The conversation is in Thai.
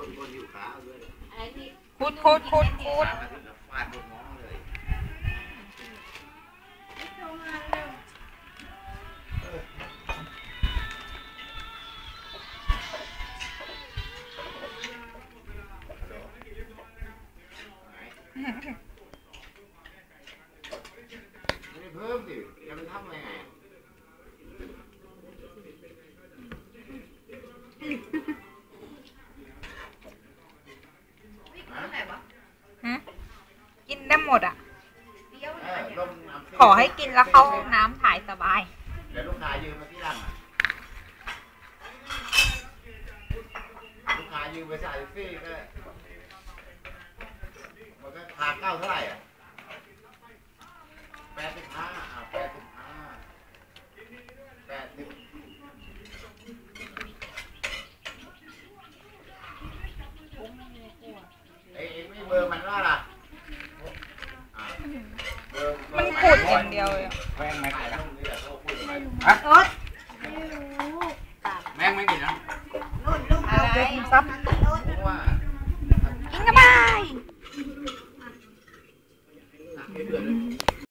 คุดขุดขุดขุดตามมาถึงกับฟาดลูกน้องเลยไม่ได้เพิ่มสิจะไปทำอะไร ได้หมดอะเออลงน้ำซิ่งขอให้กินแล้วเข้าห้องน้ำถ่ายสบาย เดี๋ยวลูกค้ายืมมาที่หลังอะลูกค้ายืมไปใส่ฟรีก็มัน มันขุดอย่างเดียวเลยอะแม่งไม่กินนะฮะแม่งไม่กินะเอาเก็บซับกินกันไป เผื่อเลย